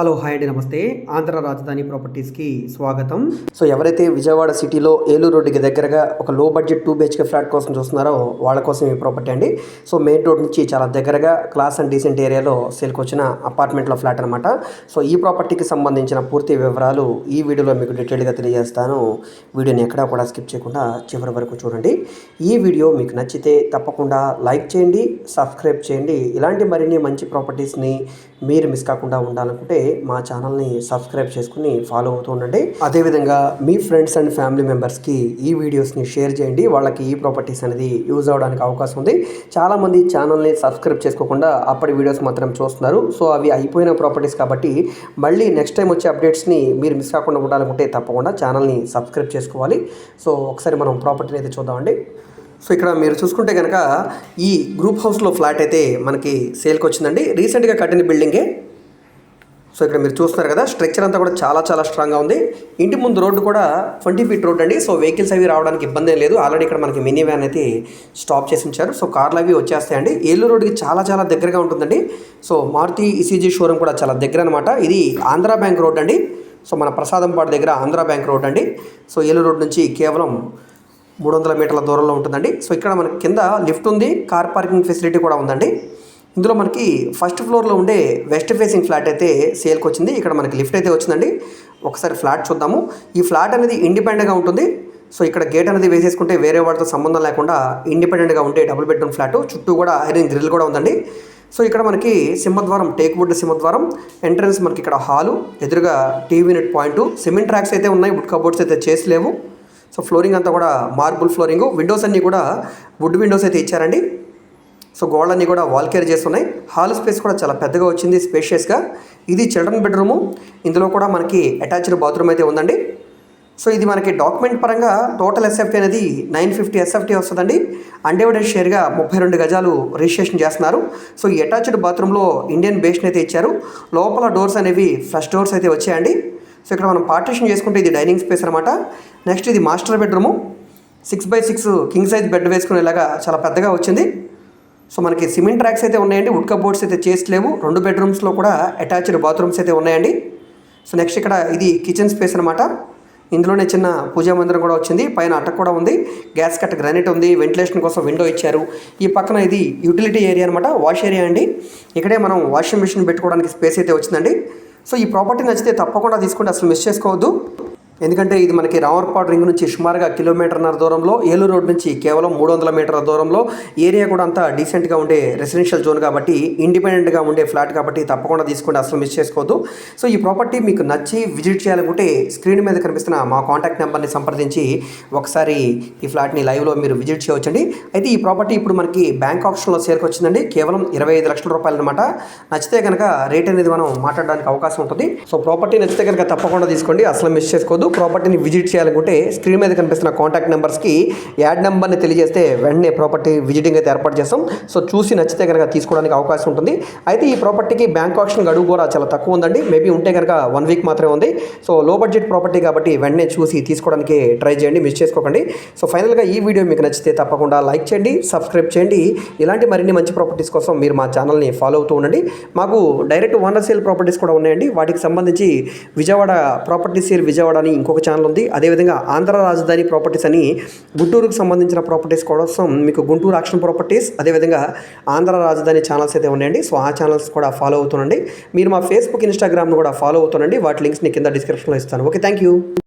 Hello hi అండి నమస్తే. ఆంధ్ర రాజధాని ప్రాపర్టీస్కి స్వాగతం. సో ఎవరైతే విజయవాడ సిటీలో ఏలూరు రోడ్డుకి దగ్గరగా ఒక లో బడ్జెట్ టూ బిహెచ్కే ఫ్లాట్ కోసం చూస్తున్నారో వాళ్ళ కోసం ఈ ప్రాపర్టీ అండి. సో మెయిన్ రోడ్ నుంచి చాలా దగ్గరగా క్లాస్ అండ్ డీసెంట్ ఏరియాలో సేల్కి వచ్చిన అపార్ట్మెంట్లో ఫ్లాట్ అనమాట సో ఈ ప్రాపర్టీకి సంబంధించిన పూర్తి వివరాలు ఈ వీడియోలో మీకు డీటెయిల్గా తెలియజేస్తాను. వీడియోని ఎక్కడా కూడా స్కిప్ చేయకుండా చివరి వరకు చూడండి. ఈ వీడియో మీకు నచ్చితే తప్పకుండా లైక్ చేయండి సబ్స్క్రైబ్ చేయండి. ఇలాంటి మరిన్ని మంచి ప్రాపర్టీస్ని మీరు మిస్ కాకుండా ఉండాలనుకుంటే మా ఛానల్ని సబ్స్క్రైబ్ చేసుకుని ఫాలో అవుతూ ఉండండి. అదేవిధంగా మీ ఫ్రెండ్స్ అండ్ ఫ్యామిలీ మెంబర్స్కి ఈ వీడియోస్ని షేర్ చేయండి. వాళ్ళకి ఈ ప్రాపర్టీస్ అనేది యూజ్ అవ్వడానికి అవకాశం ఉంది. చాలామంది ఛానల్ని సబ్స్క్రైబ్ చేసుకోకుండా అప్పటి వీడియోస్ మాత్రం చూస్తున్నారు. సో అవి అయిపోయిన ప్రాపర్టీస్ కాబట్టి మళ్ళీ నెక్స్ట్ టైం వచ్చే అప్డేట్స్ని మీరు మిస్ కాకుండా ఉండాలనుకుంటే తప్పకుండా ఛానల్ని సబ్స్క్రైబ్ చేసుకోవాలి. సో ఒకసారి మనం ప్రాపర్టీని అయితే చూద్దామండి. సో ఇక్కడ మీరు చూసుకుంటే కనుక ఈ గ్రూప్ హౌస్లో ఫ్లాట్ అయితే మనకి సేల్కి వచ్చిందండి. రీసెంట్గా కట్టిన బిల్డింగే సో ఇక్కడ మీరు చూస్తున్నారు కదా స్ట్రక్చర్ అంతా కూడా చాలా చాలా స్ట్రాంగ్గా ఉంది. ఇంటి ముందు రోడ్డు కూడా ట్వంటీ ఫీట్ రోడ్ అండి. సో వెహికల్స్ అవి రావడానికి ఇబ్బంది లేదు. ఆల్రెడీ ఇక్కడ మనకి మినీ వ్యాన్ అయితే స్టాప్ చేసి ఉంచారు. సో కార్లు అవి వచ్చేస్తాయండి. ఏలూరు రోడ్డుకి చాలా చాలా దగ్గరగా ఉంటుందండి. సో మారుతి ఈసీజీ షోరూమ్ కూడా చాలా దగ్గర అనమాట ఇది ఆంధ్రా బ్యాంక్ రోడ్ అండి. సో మన ప్రసాదంపాడు దగ్గర ఆంధ్రా బ్యాంక్ రోడ్ అండి. సో ఏలూరు రోడ్ నుంచి కేవలం మూడు వందల మీటర్ల దూరంలో ఉంటుందండి. సో ఇక్కడ మనకి కింద లిఫ్ట్ ఉంది కార్ పార్కింగ్ ఫెసిలిటీ కూడా ఉందండి. ఇందులో మనకి ఫస్ట్ ఫ్లోర్లో ఉండే వెస్ట్ ఫేసింగ్ ఫ్లాట్ అయితే సేల్కి వచ్చింది. ఇక్కడ మనకి లిఫ్ట్ అయితే వచ్చిందండి. ఒకసారి ఫ్లాట్ చూద్దాము. ఈ ఫ్లాట్ అనేది ఇండిపెండెంట్గా ఉంటుంది. సో ఇక్కడ గేట్ అనేది వేసేసుకుంటే వేరే వాటితో సంబంధం లేకుండా ఇండిపెండెంట్గా ఉండే డబుల్ బెడ్రూమ్ ఫ్లాట్ చుట్టూ కూడా ఐరన్ గ్రిల్ కూడా ఉందండి. సో ఇక్కడ మనకి సింహద్వారం టేక్ వుడ్ సింహద్వారం ఎంట్రన్స్ మనకి ఇక్కడ హాలు ఎదురుగా TV net point cement tracks అయితే ఉన్నాయి వుడ్ కబోర్డ్స్ అయితే చేసి లేవు. సో ఫ్లోరింగ్ అంతా కూడా మార్బుల్ ఫ్లోరింగ్. విండోస్ అన్నీ కూడా వుడ్ విండోస్ అయితే ఇచ్చారండి. సో గోడలన్నీ కూడా వాల్ కేర్ చేస్తున్నాయి. హాల్ స్పేస్ కూడా చాలా పెద్దగా వచ్చింది స్పేషియస్గా. ఇది చిల్డ్రన్ బెడ్రూము. ఇందులో కూడా మనకి అటాచ్డ్ బాత్రూమ్ అయితే ఉందండి. సో ఇది మనకి డాక్యుమెంట్ పరంగా టోటల్ ఎస్ఎఫ్టీ అనేది నైన్ ఫిఫ్టీ ఎస్ఎఫ్టీ వస్తుందండి. అన్డివైడెడ్ షేర్గా ముప్పై రెండు గజాలు రిజిస్ట్రేషన్ చేస్తున్నారు. సో ఈ అటాచ్డ్ బాత్రూంలో ఇండియన్ బేస్ని అయితే ఇచ్చారు. లోపల డోర్స్ అనేవి ఫ్లష్ డోర్స్ అయితే వచ్చాయండి. సో ఇక్కడ మనం పార్టీషన్ చేసుకుంటే ఇది డైనింగ్ స్పేస్ అనమాట నెక్స్ట్ ఇది master bedroom six by six king size bed వేసుకునేలాగా చాలా పెద్దగా వచ్చింది. సో మనకి సిమెంట్ ట్రాక్స్ అయితే ఉన్నాయండి. వుడ్ బోర్డ్స్ అయితే చేసలేవు రెండు బెడ్రూమ్స్లో కూడా అటాచ్డ్ బాత్రూమ్స్ అయితే ఉన్నాయండి. సో నెక్స్ట్ ఇక్కడ ఇది కిచెన్ స్పేస్ అనమాట ఇందులోనే చిన్న పూజా మందిరం కూడా వచ్చింది. పైన అటక్ కూడా ఉంది. గ్యాస్ కట్ గ్రానైట్ ఉంది. వెంటిలేషన్ కోసం విండో ఇచ్చారు. ఈ పక్కన ఇది యూటిలిటీ ఏరియా అనమాట వాష్ ఏరియా అండి. ఇక్కడే మనం వాషింగ్ మిషన్ పెట్టుకోవడానికి స్పేస్ అయితే వచ్చిందండి. సో ఈ ప్రాపర్టీ నచ్చితే తప్పకుండా తీసుకోండి అసలు మిస్ చేసుకోవద్దు. ఎందుకంటే ఇది మనకి రామర్పాడు రింగ్ నుంచి సుమారుగా కిలోమీటర్న్నర దూరంలో ఏలూరు రోడ్ నుంచి కేవలం మూడు వందల మీటర్ల దూరంలో. ఏరియా కూడా అంతా డీసెంట్గా ఉండే రెసిడెన్షియల్ జోన్ కాబట్టి ఇండిపెండెంట్గా ఉండే ఫ్లాట్ కాబట్టి తప్పకుండా తీసుకుంటే అసలు మిస్ చేసుకోవద్దు. సో ఈ ప్రాపర్టీ మీకు నచ్చి విజిట్ చేయాలనుకుంటే స్క్రీన్ మీద కనిపిస్తున్న మా కాంటాక్ట్ నెంబర్ని సంప్రదించి ఒకసారి ఈ ఫ్లాట్ని లైవ్లో మీరు విజిట్ చేయవచ్చండి. అయితే ఈ ప్రాపర్టీ ఇప్పుడు మనకి బ్యాంక్ ఆప్షన్లో సేల్కి వచ్చిందండి. కేవలం ఇరవై ఐదు లక్షల రూపాయలు అనమాట నచ్చితే కనుక రేట్ అనేది మనం మాట్లాడడానికి అవకాశం ఉంటుంది. సో ప్రాపర్టీ నచ్చితే కనుక తప్పకుండా తీసుకోండి అసలు మిస్ చేసుకోవద్దు. ప్రాపర్టీని విజిట్ చేయాలనుకుంటే స్క్రీన్ మీద కనిపిస్తున్న కాంటాక్ట్ నెంబర్స్కి యాడ్ నెంబర్ని తెలియజేస్తే వెంటనే ప్రాపర్టీ విజిటింగ్ అయితే ఏర్పాటు చేస్తాం. సో చూసి నచ్చితే కనుక తీసుకోవడానికి అవకాశం ఉంటుంది. అయితే ఈ ప్రాపర్టీకి బ్యాంక్ ఆప్షన్ గడువు కూడా చాలా తక్కువ ఉందండి. మేబీ ఉంటే కనుక వన్ వీక్ మాత్రమే ఉంది. సో లో బడ్జెట్ ప్రాపర్టీ కాబట్టి వెంటనే చూసి తీసుకోవడానికి ట్రై చేయండి మిస్ చేసుకోకండి. సో ఫైనల్గా ఈ వీడియో మీకు నచ్చితే తప్పకుండా లైక్ చేయండి సబ్స్క్రైబ్ చేయండి. ఇలాంటి మరిన్ని మంచి ప్రాపర్టీస్ కోసం మీరు మా ఛానల్ని ఫాలో అవుతూ ఉండండి. మాకు డైరెక్ట్ ఓనర్ సేల్ ప్రాపర్టీస్ కూడా ఉన్నాయండి. వాటికి సంబంధించి విజయవాడ ప్రాపర్టీ సేల్ విజయవాడ అని ఇంకొక ఛానల్ ఉంది. అదేవిధంగా ఆంధ్ర రాజధాని ప్రాపర్టీస్ అని గుంటూరుకు సంబంధించిన ప్రాపర్టీస్ కోసం మీకు గుంటూరు యాక్షన్ ప్రాపర్టీస్ అదేవిధంగా ఆంధ్ర రాజధాని ఛానల్స్ అయితే ఉన్నాయండి. సో ఆ ఛానల్స్ కూడా ఫాలో అవుతుండండి. మీరు మా ఫేస్బుక్ ఇన్స్టాగ్రామ్ను కూడా ఫాలో అవుతుండండి. వాటి లింక్స్ని కింద డిస్క్రిప్షన్లో ఇస్తాను. Okay thank you